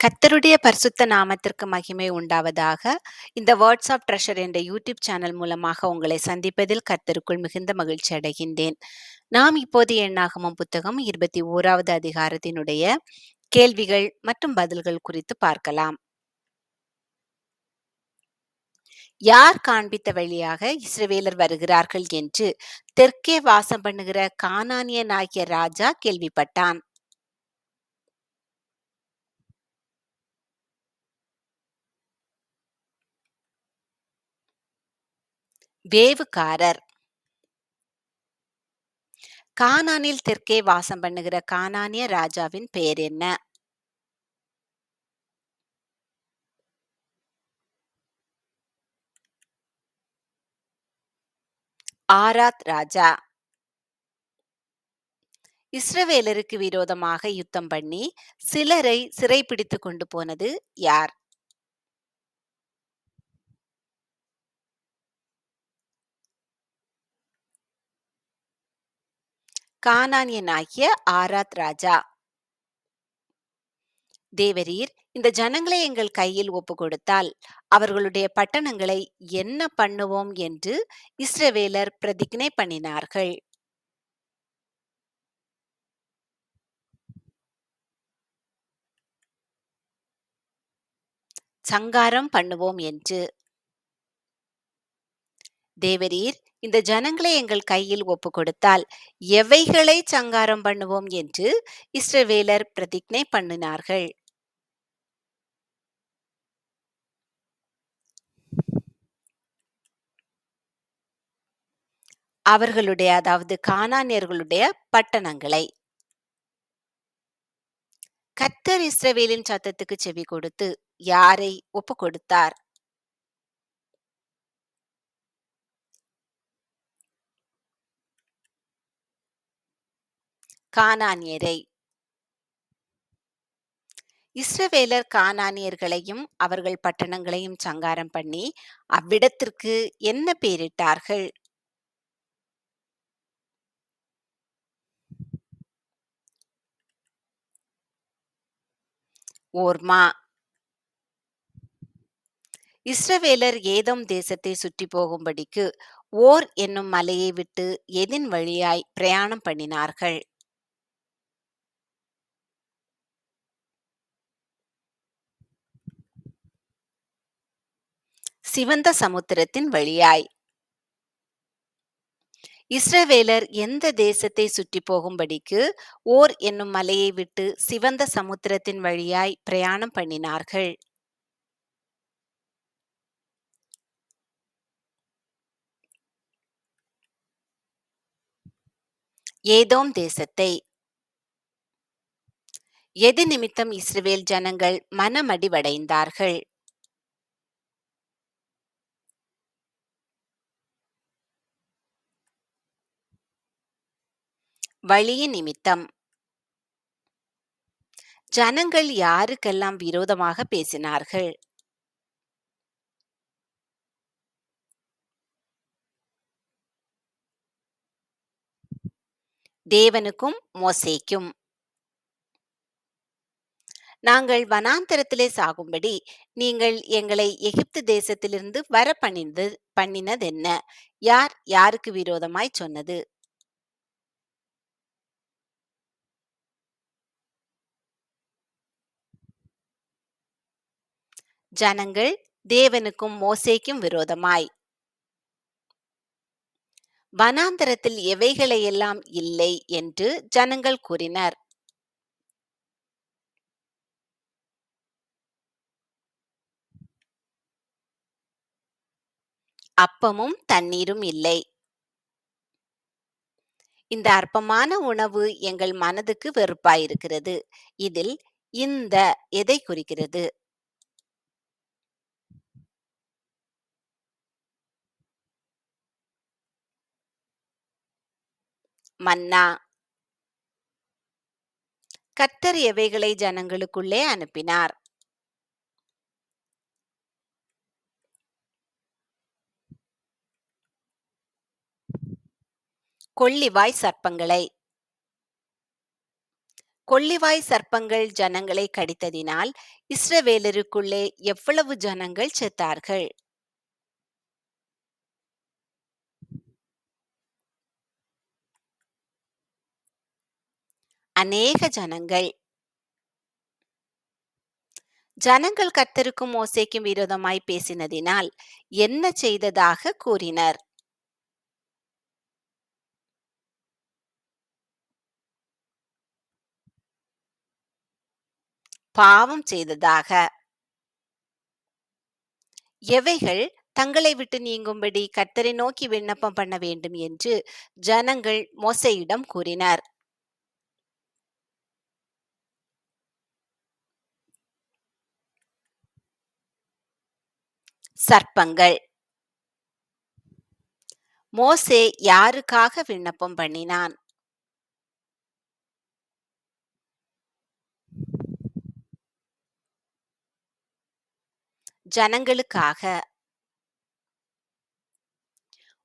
கர்த்தருடைய பரிசுத்த நாமத்திற்கு மகிமை உண்டாவதாக. இந்த வேர்ட்ஸ் ஆஃப் ட்ரெஷர் என்ற யூடியூப் சேனல் மூலமாக உங்களை சந்திப்பதில் கர்த்தருக்குள் மிகுந்த மகிழ்ச்சி அடைகின்றேன். நாம் இப்போது எண்ணாகமம் புத்தகம் 21வது அதிகாரத்தினுடைய கேள்விகள் மற்றும் பதில்கள் குறித்து பார்க்கலாம். யார் காண்பித்த வழியாக இஸ்ரவேலர் வருகிறார்கள் என்று தெற்கே வாசம் பண்ணுகிற கானானியனாகிய ராஜா கேள்விப்பட்டான். வேவுகாரர் கானானில் தெற்கே வாசம் பண்ணுகிற கானானிய ராஜாவின் பெயர் என்ன? ஆராத் ராஜா இஸ்ரவேலருக்கு விரோதமாக யுத்தம் பண்ணி சிலரை சிறைப்பிடித்துக் கொண்டு போனது யார்? கானானியனாகிய ஆராத் ராஜா தேவரீர் இந்த ஜனங்களை எங்கள் கையில் ஒப்பு கொடுத்தால் அவர்களுடைய பட்டணங்களை என்ன பண்ணுவோம் என்று இஸ்ரவேலர் பிரதிஜ்ஞை பண்ணினார்கள். சங்காரம் பண்ணுவோம் என்று தேவரீர் இந்த ஜனங்களை எங்கள் கையில் ஒப்பு கொடுத்தால் எவைகளை சங்காரம் பண்ணுவோம் என்று இஸ்ரவேலர் பிரதிஜை பண்ணினார்கள். அவர்களுடைய அதாவது கானானியர்களுடைய பட்டணங்களை கர்த்தர் இஸ்ரவேலின் சத்தத்துக்கு செவி கொடுத்து யாரை ஒப்பு கொடுத்தார்? கானானியரை இஸ்ரவேலர் கானானியர்களையும் அவர்கள் பட்டணங்களையும் சங்காரம் பண்ணி அவ்விடத்திற்கு என்ன பெயரிட்டார்கள்? ஓர்மா இஸ்ரவேலர் ஏதோம் தேசத்தை சுற்றி போகும்படிக்கு ஓர் என்னும் மலையை விட்டு எதின் வழியாய் பிரயாணம் பண்ணினார்கள்? சிவந்த சமுத்திரத்தின் வழியாய் இஸ்ரவேலர் எந்த தேசத்தை சுற்றி போகும்படிக்கு ஓர் என்னும் மலையை விட்டு சிவந்த சமுத்திரத்தின் வழியாய் பிரயாணம் பண்ணினார்கள்? ஏதோம் தேசத்தை எது நிமித்தம் இஸ்ரவேல் ஜனங்கள் மனமடிவடைந்தார்கள்? வழியின் நிமித்தம் ஜனங்கள் யாருக்கெல்லாம் விரோதமாக பேசினார்கள்? தேவனுக்கும் மோசேக்கும் நாங்கள் வனாந்தரத்திலே சாகும்படி நீங்கள் எங்களை எகிப்து தேசத்திலிருந்து வர பண்ணினது பண்ணினதென்ன? யார் யாருக்கு விரோதமாய் சொன்னது? ஜனங்கள் தேவனுக்கும் மோசேக்கும் விரோதமாய் வனாந்தரத்தில் எவைகளையெல்லாம் இல்லை என்று ஜனங்கள் கூறினர். அப்பமும் தண்ணீரும் இல்லை. இந்த அற்பமான உணவு எங்கள் மனதுக்கு வெறுப்பாயிருக்கிறது. இதில் இந்த எதை குறிக்கிறது? மன்னா. கத்தர் எவைகளை ஜனங்களுக்குள்ளே அனுப்பினார்? கொள்ளிவாய் சர்ப்பங்களை. கொள்ளிவாய் சர்ப்பங்கள் ஜனங்களை கடித்ததினால் இஸ்ரவேலருக்குள்ளே எவ்வளவு ஜனங்கள் செத்தார்கள்? அநேக ஜனங்கள். ஜனங்கள் கர்த்தருக்கும் மோசைக்கும் விரோதமாய் பேசினதினால் என்ன செய்ததாக கூறினர்? பாவம் செய்ததாக. எவைகள் தங்களை விட்டு நீங்கும்படி கர்த்தரை நோக்கி விண்ணப்பம் பண்ண வேண்டும் என்று ஜனங்கள் மோசையிடம் கூறினர். சர்ப்பங்கள். மோசே யாருக்காக விண்ணப்பம் பண்ணினான்? ஜனங்களுக்காக.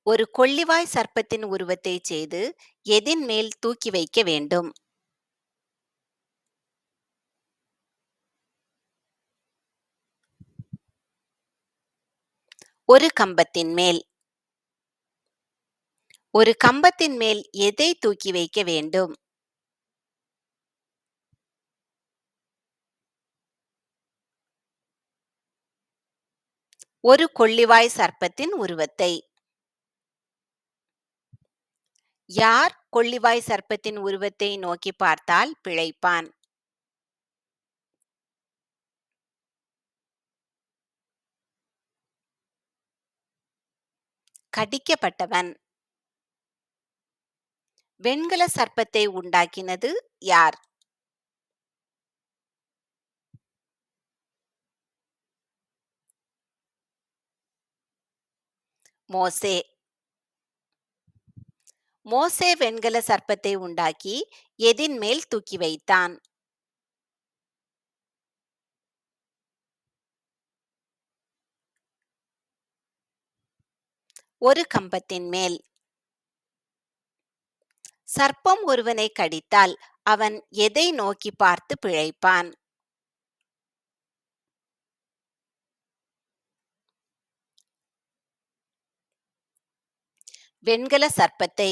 ஒரு கொள்ளிவாய் சர்ப்பத்தின் உருவத்தை செய்து எதின் மேல் தூக்கி வைக்க வேண்டும். ஒரு கம்பத்தின் மேல். ஒரு கம்பத்தின் மேல் எதை தூக்கி வைக்க வேண்டும்? ஒரு கொள்ளிவாய் சர்ப்பத்தின் உருவத்தை. யார் கொள்ளிவாய் சர்ப்பத்தின் உருவத்தை நோக்கி பார்த்தால் பிழைப்பான். கடிக்கப்பட்டவன். வெண்கல சர்ப்பத்தை உண்டாக்கினது யார்? மோசே. மோசே வெண்கல சர்ப்பத்தை உண்டாக்கி எதின் மேல் தூக்கி வைத்தான். ஒரு கம்பத்தின் மேல். சர்ப்பம் ஒருவனை கடித்தால் அவன் எதை நோக்கி பார்த்து பிழைப்பான்? வெண்கல சர்ப்பத்தை.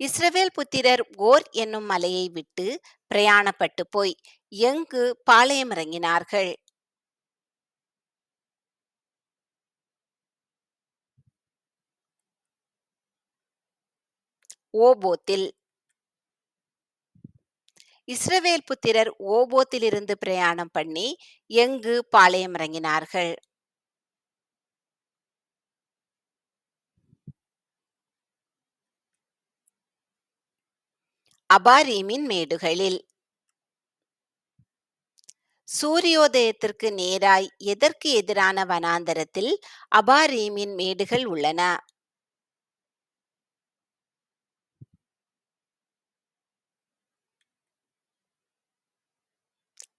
இஸ்ரவேல் புத்திரர் ஓர் என்னும் மலையை விட்டு பிரயாணப்பட்டு போய் எங்கு பாளையமிறங்கினார்கள் ஓபோத்தில். இஸ்ரவேல் புத்திரர் ஓபோத்திலிருந்து பிரயாணம் பண்ணி எங்கு பாளையமிறங்கினார்கள் அபாரீமின் மேடுகளில். சூரியோதயத்திற்கு நேராய் எதற்கு எதிரான வனாந்தரத்தில் அபாரீமின் மேடுகள் உள்ளன?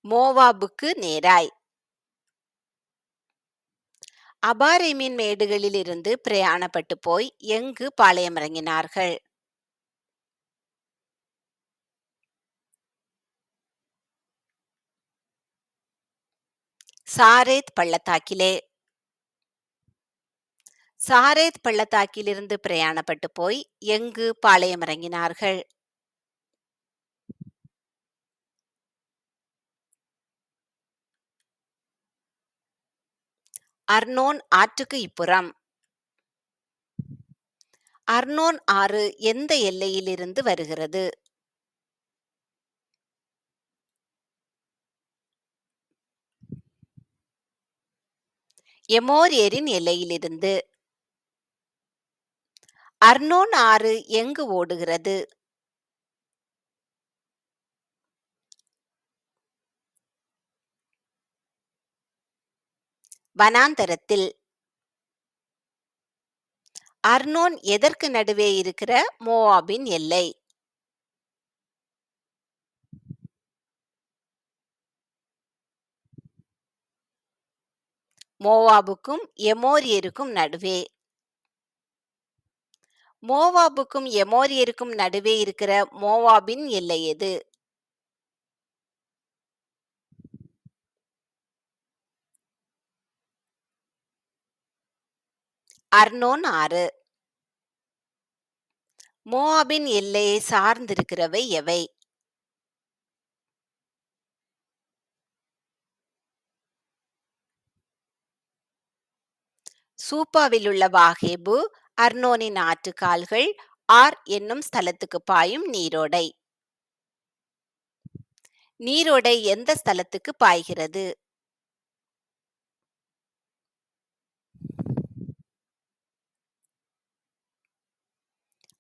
மோவாபுக்கு நேராய். அபாரேமின் மேடுகளில் இருந்து பிரயாணப்பட்டு போய் எங்கு பாளையமிறங்கினார்கள்? சாரேத் பள்ளத்தாக்கிலே. சாரேத் பள்ளத்தாக்கிலிருந்து பிரயாணப்பட்டு போய் எங்கு பாளையமிறங்கினார்கள்? அர்னோன் ஆற்றுக்கு இப்புறம். அர்னோன் ஆறு எந்த எல்லையிலிருந்து வருகிறது? எமோரியரின் எல்லையிலிருந்து. அர்னோன் ஆறு எங்கு ஓடுகிறது? வனாந்தரத்தில். அர்னோன் எதற்கு நடுவே இருக்கிற? மோவாபின் எல்லை. மோவாபுக்கும் எமோரியருக்கும் நடுவே. மோவாபுக்கும் எமோரியருக்கும் நடுவே இருக்கிற மோவாபின் எல்லை எது? அர்னோன் ஆறு. மோவாபின் எல்லையை சார்ந்திருக்கிறவை எவை? சூப்பாவிலுள்ள வாகேபு அர்னோனின் ஆற்றுக்கால்கள் ஆர் என்னும் ஸ்தலத்துக்கு பாயும் நீரோடை. நீரோடை எந்த ஸ்தலத்துக்கு பாய்கிறது?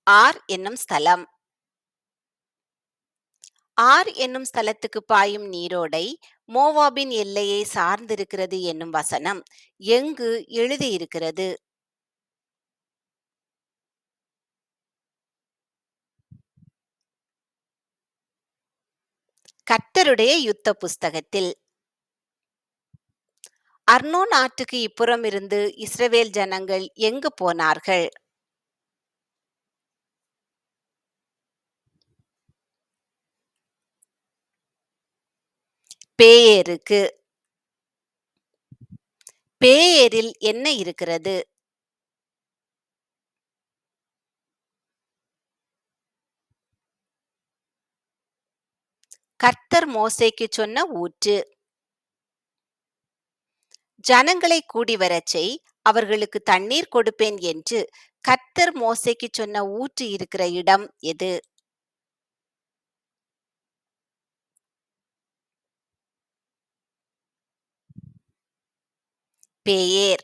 ஆர் என்னும் ஸ்தலம். ஆர் என்னும் ஸ்தலத்துக்கு பாயும் நீரோடை மோவாபின் எல்லையை சார்ந்திருக்கிறது என்னும் வசனம் எங்கு எழுதியிருக்கிறது? கர்த்தருடைய யுத்த புஸ்தகத்தில். அர்னோன் ஆற்றுக்கு இப்புறம் இருந்து இஸ்ரவேல் ஜனங்கள் எங்கு போனார்கள்? பேயருக்கு பேயரில் என்ன இருக்கிறது? கர்த்தர் மோசைக்கு சொன்ன ஊற்று. ஜனங்களை கூடி வரச் செய் அவர்களுக்கு தண்ணீர் கொடுப்பேன் என்று கர்த்தர் மோசைக்கு சொன்ன ஊற்று இருக்கிற இடம் எது? பேயேர்.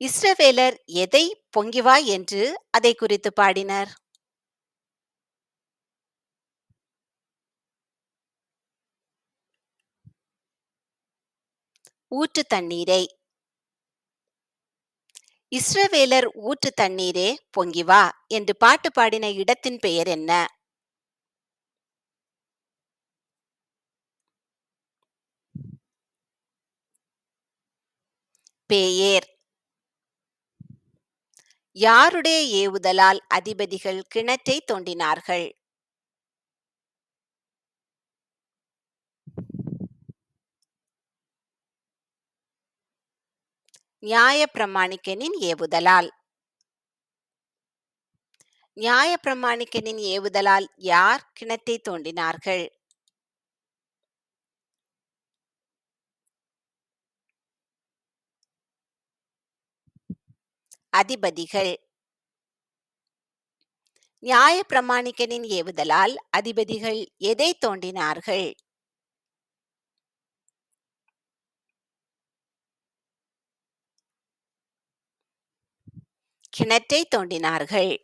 இஸ்ரவேலர் எதை பொங்கிவா என்று அதை குறித்து பாடினர். ஊற்று தண்ணீரை. இஸ்ரவேலர் ஊற்று தண்ணீரே பொங்கி வா என்று பாட்டு பாடின இடத்தின் பெயர் என்ன? பேயேர். யாருடைய ஏவுதலால் அதிபதிகள் கிணற்றை தோண்டினார்கள்? நியாய பிரமாணிக்கனின் ஏவுதலால். நியாய பிரமாணிக்கனின் ஏவுதலால் யார் கிணற்றை தோண்டினார்கள்? அதிபதிகள். நியாய பிரமாணிக்கனின் ஏவுதலால் அதிபதிகள் எதை தோண்டினார்கள்? கிணற்றை தோண்டினார்கள்.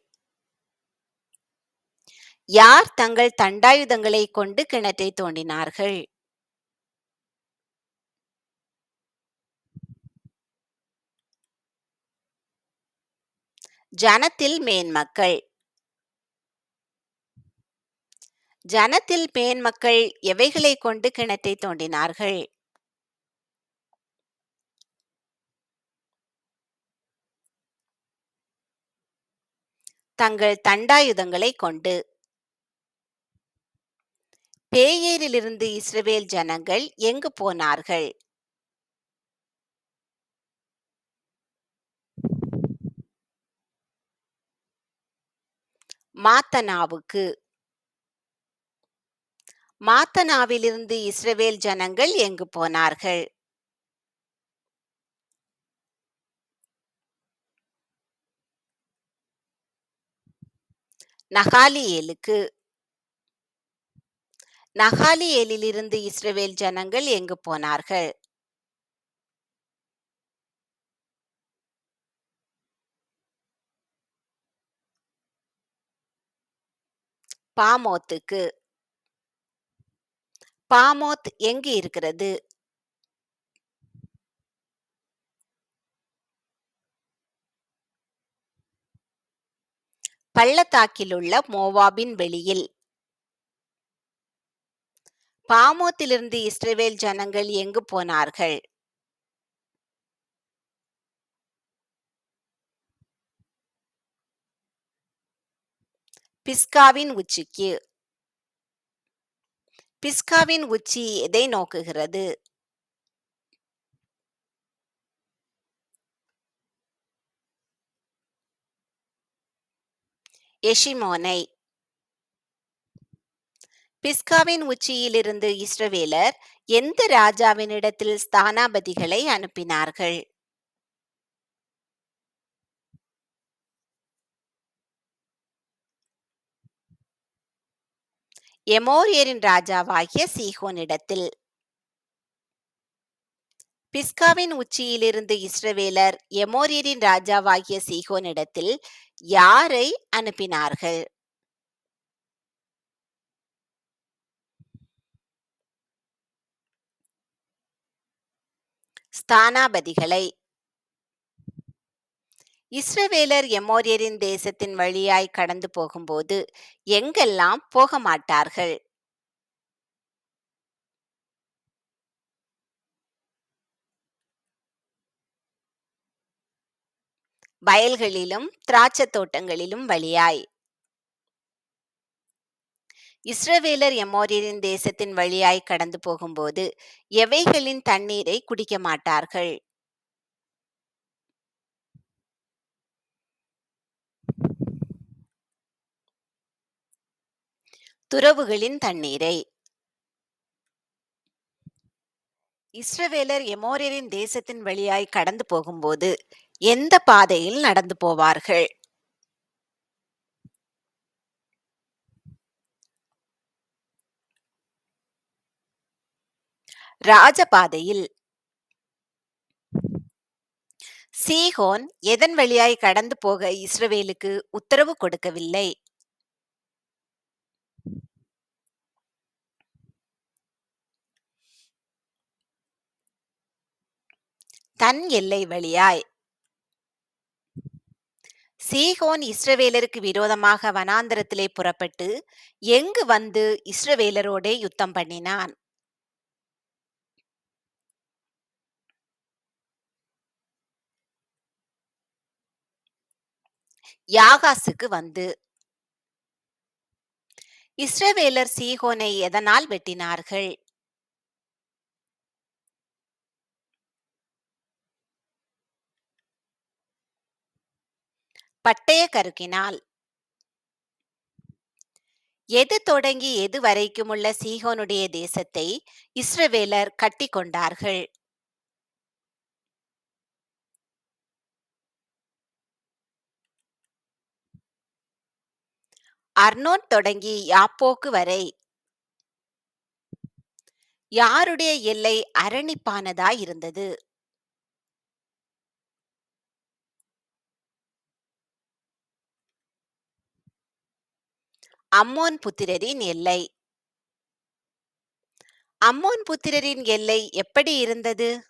யார் தங்கள் தண்டாயுதங்களை கொண்டு கிணற்றை தோண்டினார்கள்? ஜனத்தில் மேன்மக்கள் ஜனத்தில் மேன்மக்கள் எவைகளை கொண்டு கிணற்றை தோண்டினார்கள்? தங்கள் தண்டாயுதங்களை கொண்டு. பேயேரிலிருந்து இஸ்ரவேல் ஜனங்கள் எங்கு போனார்கள்? மாத்தனாவுக்கு. மாத்தனாவிலிருந்து இஸ்ரவேல் ஜனங்கள் எங்கு போனார்கள்? நகாலியேலுக்கு. நகாலியேலிலிருந்து இஸ்ரவேல் ஜனங்கள் எங்கு போனார்கள்? பாமோத்துக்கு. பாமோத் எங்கு இருக்கிறது? பள்ளத்தாக்கிலுள்ள மோவாபின் வெளியில். பாமோத்திலிருந்து இஸ்ரேவேல் ஜனங்கள் எங்கு போனார்கள்? பிஸ்காவின் உச்சிக்கு. பிஸ்காவின் உச்சி எதை நோக்குகிறது? எஷிமோனை. பிஸ்காவின் உச்சியிலிருந்து இஸ்ரவேலர் எந்த ராஜாவினிடத்தில் ஸ்தானாபதிகளை அனுப்பினார்கள்? எமோரியரின் ராஜாவாகிய சீகோனிடத்தில். பிஸ்காவின் உச்சியிலிருந்து இஸ்ரவேலர் எமோரியரின் ராஜாவாகிய சீகோனிடத்தில் யாரை அனுப்பினார்கள்? ஸ்தானாபதிகளை இஸ்ரவேலர் எமோரியரின் தேசத்தின் வழியாய் கடந்து போகும்போது எங்கெல்லாம் போக மாட்டார்கள் வயல்களிலும் திராட்சை தோட்டங்களிலும் வழியாய். இஸ்ரவேலர் எமோரியரின் தேசத்தின் வழியாய் கடந்து போகும்போது எவைகளின் தண்ணீரை குடிக்க மாட்டார்கள் துறவுகளின் தண்ணீரை. இஸ்ரவேலர் எமோரியரின் தேசத்தின் வழியாய் கடந்து போகும்போது எந்த பாதையில் நடந்து போவார்கள்? ராஜபாதையில். சீகோன் எதன் வழியாய் கடந்து போக இஸ்ரவேலுக்கு உத்தரவு கொடுக்கவில்லை? தன் எல்லை வழியாய். சீகோன் இஸ்ரவேலருக்கு விரோதமாக வனாந்தரத்திலே புறப்பட்டு எங்கு வந்து இஸ்ரவேலரோடே யுத்தம் பண்ணினான்? யாகாசுக்கு வந்து. இஸ்ரவேலர் சீகோனை எதனால் வெட்டினார்கள்? பட்டய கருக்கினால். எது தொடங்கி எது வரைக்குமுள்ள சீகோனுடைய தேசத்தை இஸ்ரவேலர் கட்டி கொண்டார்கள்? அர்னோன் தொடங்கி யாப்போக்கு வரை. யாருடைய எல்லை அரணிப்பானதாய் இருந்தது? அம்மோன் புத்திரரின் எல்லை. அம்மோன் புத்திரரின் எல்லை எப்படி இருந்தது?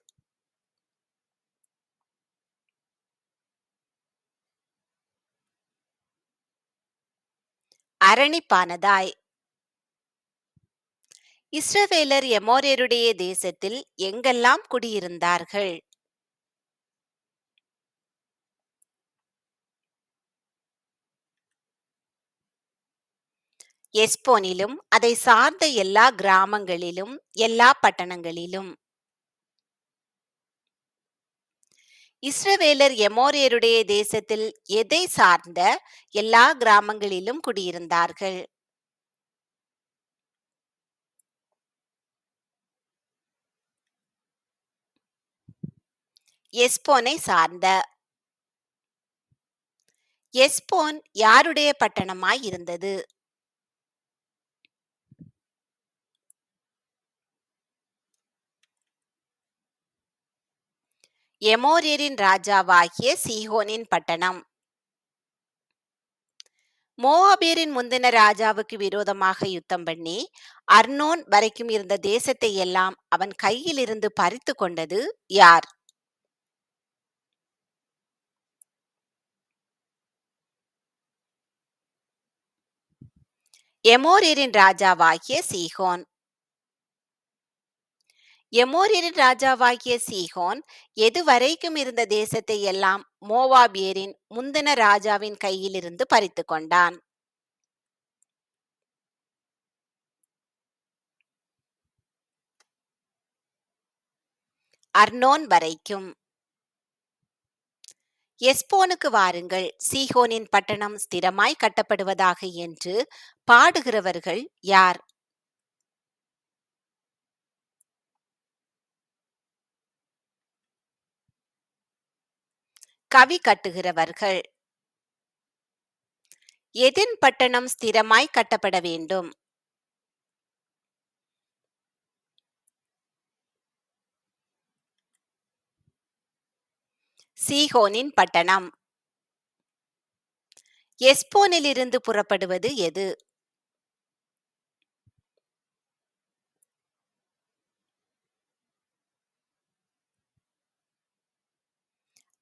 அரணிப்பானதாய். இஸ்ரவேலர் எமோரியருடைய தேசத்தில் எங்கெல்லாம் குடியிருந்தார்கள்? எஸ்போனிலும் அதை சார்ந்த எல்லா கிராமங்களிலும் எல்லா பட்டணங்களிலும். இஸ்ரவேலர் எமோரியருடைய தேசத்தில் எதை சார்ந்த எல்லா கிராமங்களிலும் குடியிருந்தார்கள்? எஸ்போனை சார்ந்த. எஸ்போன் யாருடைய பட்டணமாய் இருந்தது? எமோரியரின் ராஜாவாகிய சீகோனின் பட்டணம். மோவாபியரின் முந்தின ராஜாவுக்கு விரோதமாக யுத்தம் பண்ணி அர்னோன் வரைக்கும் இருந்த தேசத்தை எல்லாம் அவன் கையில் இருந்து பறித்து கொண்டது யார்? எமோரியரின் ராஜாவாகிய சீகோன். எமோரியரின் ராஜாவாகிய சீகோன் எதுவரைக்கும் இருந்த தேசத்தை எல்லாம் மோவாபியரின் முந்தன ராஜாவின் கையிலிருந்து பறித்து கொண்டான். அர்னோன் வரைக்கும். எஸ்போனுக்கு வாருங்கள் சீகோனின் பட்டணம் ஸ்திரமாய் கட்டப்படுவதாக என்று பாடுகிறவர்கள் யார்? கவி கட்டுகிறவர்கள். எதின் பட்டணம் ஸ்திரமாய் கட்டப்பட வேண்டும்? சீகோனின் பட்டணம். எஸ்போனிலிருந்து புறப்படுவது எது?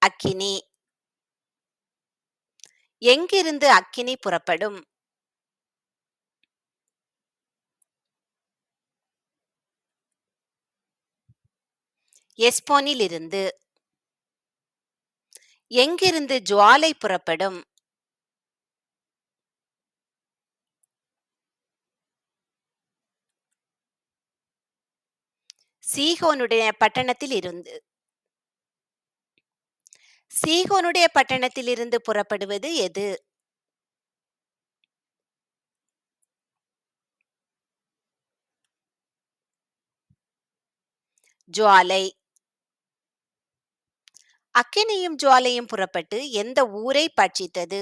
அக்கினி. எங்கிருந்து அக்கினி புறப்படும்? எஸ்போனில் இருந்து எங்கிருந்து ஜுவாலை புறப்படும்? சீகோனுடைய பட்டணத்தில் இருந்து சீகோனுடைய பட்டணத்திலிருந்து புறப்படுவது எது? ஜுவாலை. அக்கினியும் ஜுவாலையும் புறப்பட்டு எந்த ஊரை பட்சித்தது?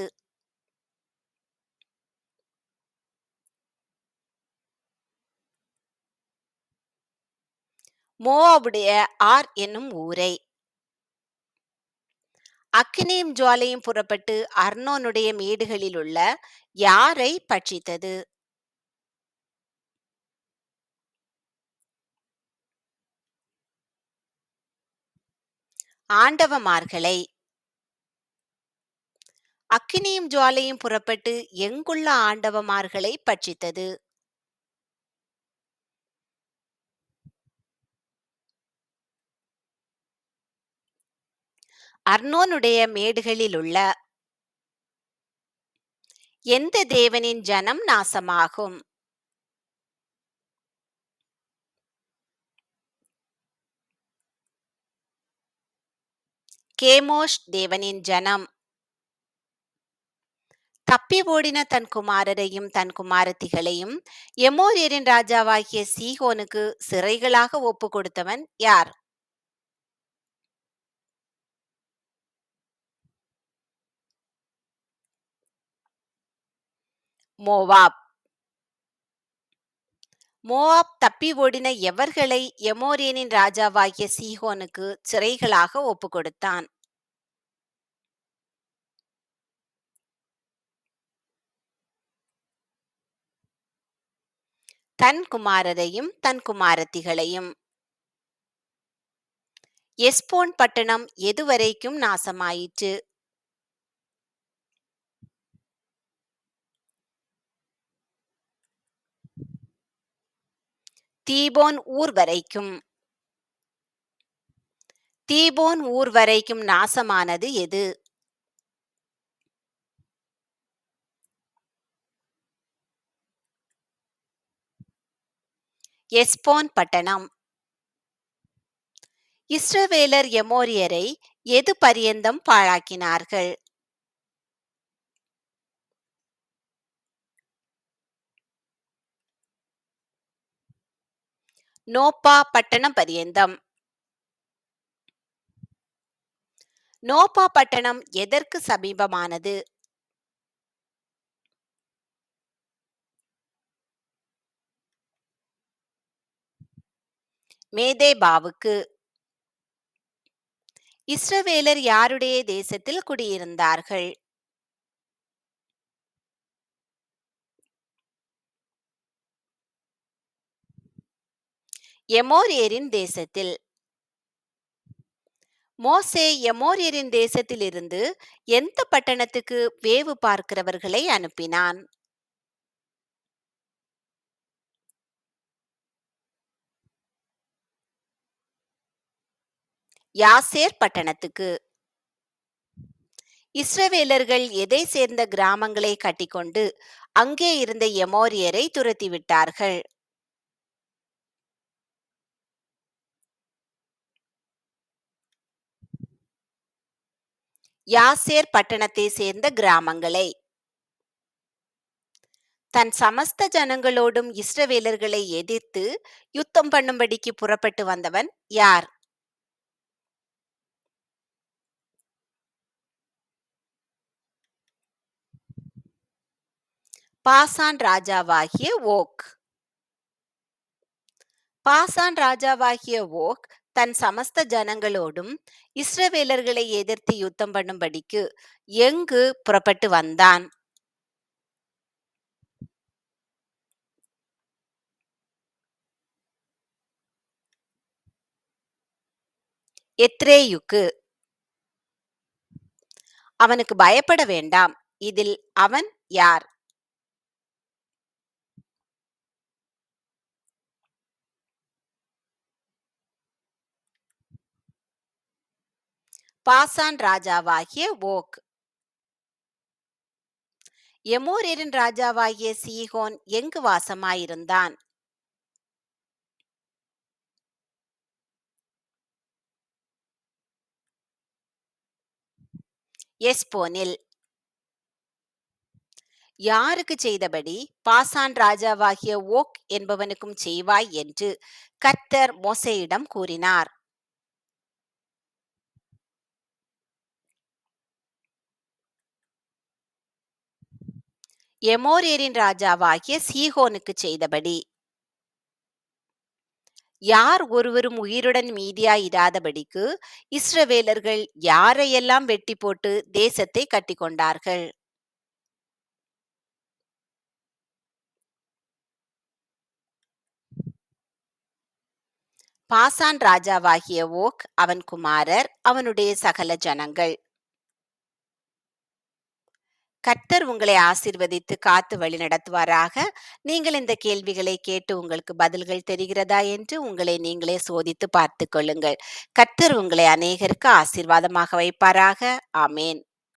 மோவாவுடைய ஆர் என்னும் ஊரை. அக்கினியும் ஜுவாலையும் புறப்பட்டு அர்னோனுடைய மேடுகளில் உள்ள யாரை பட்சித்தது? ஆண்டவமார்களை. அக்கினியும் ஜுவாலையும் புறப்பட்டு எங்குள்ள ஆண்டவமார்களை பட்சித்தது? அர்னோனுடைய மேடுகளில் உள்ள எந்த தேவனின் ஜனம் நாசமாகும்? கேமோஷ் தேவனின் ஜனம். தப்பி ஓடின தன் குமாரரையும் தன் குமாரத்திகளையும் எமோரியரின் ராஜாவாகிய சீகோனுக்கு சிறைகளாக ஒப்பு கொடுத்தவன் யார்? மோவாப். மோவாப் தப்பி ஓடின எவர்களை எமோரியனின் ராஜாவாகிய சீகோனுக்கு சிறைகளாக ஒப்பு கொடுத்தான் தன் குமாரரையும் தன் குமாரத்திகளையும். எஸ்போன் பட்டணம் எதுவரைக்கும் நாசமாயிற்று. தீபோன் ஊர் வரைக்கும். தீபோன் ஊர் வரைக்கும் நாசமானது எது? எஸ்போன் பட்டணம். இஸ்ரவேலர் எமோரியரை எது பரியந்தம் பாழாக்கினார்கள்? நோப்பா பட்டணம் பரியந்தம். நோப்பா பட்டணம் எதற்கு சமீபமானது? மேதேபாவுக்கு. இஸ்ரவேலர் யாருடைய தேசத்தில் குடியிருந்தார்கள்? எமோரியரின் தேசத்தில். மோசே எமோரியரின் தேசத்திலிருந்து எந்த பட்டணத்துக்கு வேவு பார்க்கிறவர்களை அனுப்பினான்? யாசேர் பட்டணத்துக்கு. இஸ்ரவேலர்கள் எதை சேர்ந்த கிராமங்களை கட்டிக்கொண்டு அங்கே இருந்த எமோரியரை துரத்திவிட்டார்கள்? யாசேர் பட்டணத்தை சேர்ந்த கிராமங்களை. தன் சமஸ்த ஜனங்களோடும் இஸ்ரவேலர்களை எதிர்த்து யுத்தம் பண்ணும்படிக்கு புறப்பட்டு வந்தவன் யார்? பாசான் ராஜாவாகிய ஓக். பாசான் ராஜாவாகிய ஓக் தன் சமஸ்த ஜனங்களோடும் இஸ்ரவேலர்களை எதிர்த்து யுத்தம் பண்ணும்படிக்கு எங்கு புறப்பட்டு வந்தான்? எத்ரேயுக்கு. அவனுக்கு பயப்பட வேண்டாம். இதில் அவன் யார்? பாசான் ராஜாவாகிய ஓக். எமோரியரின் ராஜாவாகிய சீகோன் எங்கு வாசமாயிருந்தான்? எஸ்போனில். யாருக்கு செய்தபடி? பாசான் ராஜாவாகிய ஓக் என்பவனுக்கும் செய்வாய் என்று கர்த்தர் மோசையிடம் கூறினார். எமோரியரின் ராஜாவாகிய சீகோனுக்கு செய்தபடி. யார் ஒருவரும் உயிருடன் மீதியாயிராதபடிக்கு இஸ்ரவேலர்கள் யாரையெல்லாம் வெட்டி போட்டு தேசத்தை கட்டிக்கொண்டார்கள்? பாசான் ராஜாவாகிய ஓக் அவன் குமாரர் அவனுடைய சகல ஜனங்கள். கர்த்தர் உங்களை ஆசிர்வதித்து காத்து வழி நடத்துவாராக. நீங்கள் இந்த கேள்விகளை கேட்டு உங்களுக்கு பதில்கள் தெரிகிறதா என்று உங்களை நீங்களே சோதித்து பார்த்து கொள்ளுங்கள். கர்த்தர் உங்களை அநேகருக்கு ஆசீர்வாதமாக வைப்பாராக. ஆமேன்.